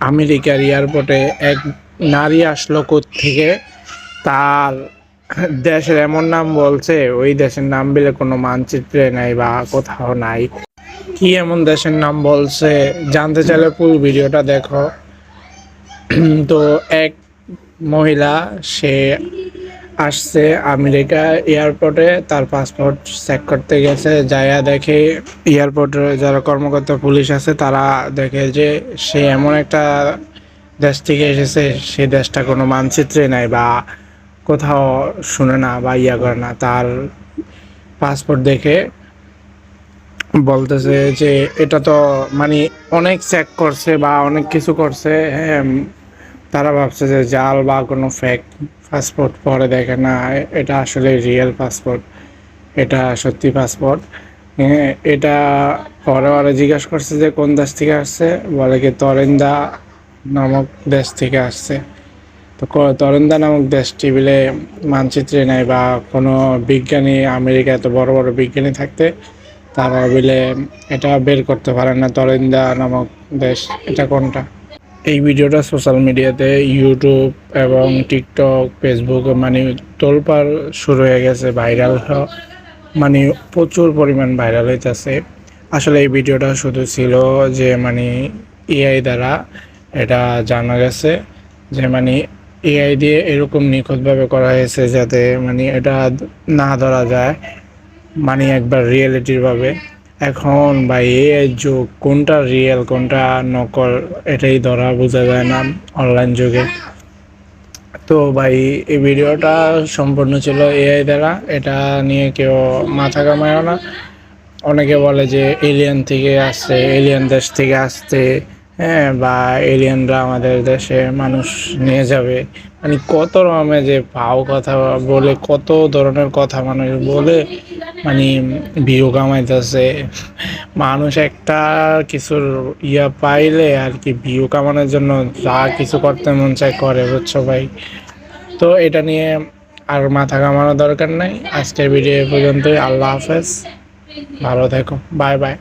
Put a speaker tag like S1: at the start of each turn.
S1: আমেরিকার এয়ারপোর্টে এক নারী আসলো থেকে তার দেশের এমন নাম বলছে, ওই দেশের নাম বলে কোনো মানচিত্রে নাই বা কোথাও নাই। কি এমন দেশের নাম বলছে, জানতে চাইলে পুরো ভিডিওটা দেখো। তো এক মহিলা, সে আসছে আমেরিকা এয়ারপোর্টে, তার পাসপোর্ট চেক করতে গেছে, যাইয়া দেখে এয়ারপোর্টে যারা কর্মকর্তা পুলিশ আছে, তারা দেখে যে সে এমন একটা দেশ থেকে এসেছে, সে দেশটা কোনো মানচিত্রে নাই বা কোথাও শুনে না বা ইয়া করে না। তার পাসপোর্ট দেখে বলতেছে যে এটা তো মানে অনেক চেক করছে বা অনেক কিছু করছে হ্যাঁ তারা ভাবছে যে জাল বা কোনো ফেক পাসপোর্ট পরে দেখে না এটা আসলে রিয়েল পাসপোর্ট এটা সত্যি পাসপোর্ট এটা পরে ওরা জিজ্ঞেস করছে যে কোন দেশ থেকে আসছে, বলে কি তরেন্দা নামক দেশ থেকে আসছে। তো তরেন্দা নামক দেশটি বলে মানচিত্রে নেয় বা কোনো বিজ্ঞানী আমেরিকা এত বড় বড় বিজ্ঞানী থাকতে, তারা বলে এটা বের করতে পারে না, তরেন্দা নামক দেশ, এটা কোনটা? এই ভিডিওটা সোশ্যাল মিডিয়াতে ইউটিউব এবং টিকটক ফেসবুক মানে তোলপার শুরু হয়ে গেছে ভাইরাল মানে প্রচুর পরিমাণ ভাইরাল হইতেছে। আসলে এই ভিডিওটা শুধু ছিল যে মানে এআই দ্বারা এটা জানা গেছে যে মানে এআই দিয়ে এরকম নিখুঁতভাবে করা হয়েছে যাতে মানে এটা না ধরা যায় মানে একবার রিয়েলিটির ভাবে। এখন বা এআই যুগ, কোনটা রিয়েল কোনটা নকল, এটাই ধরা বোঝা যায় না অনলাইন যুগে। তো ভাই, এই ভিডিওটা সম্পূর্ণ ছিল এআই দ্বারা। এটা নিয়ে কেউ মাথা কামায়ও না। অনেকে বলে যে এলিয়ান থেকে আসছে এলিয়ান দেশ থেকে আসছে হ্যাঁ বা এলিয়ানরা আমাদের দেশে মানুষ নিয়ে যাবে। মানে কত রকমের যে পাও কথা বলে, কত ধরনের কথা মানুষ বলে মানে ভিউ কামাইতেছে। মানুষ একটা কিছুর ইয়া পাইলে আর কি ভিউ কামানোর জন্য যা কিছু করতে মন চায় করে, বুঝছ ভাই? তো এটা নিয়ে আর মাথা কামানোর দরকার নাই। আজকের ভিডিও পর্যন্তই। আল্লাহ হাফেজ। ভালো থেকো। Bye bye.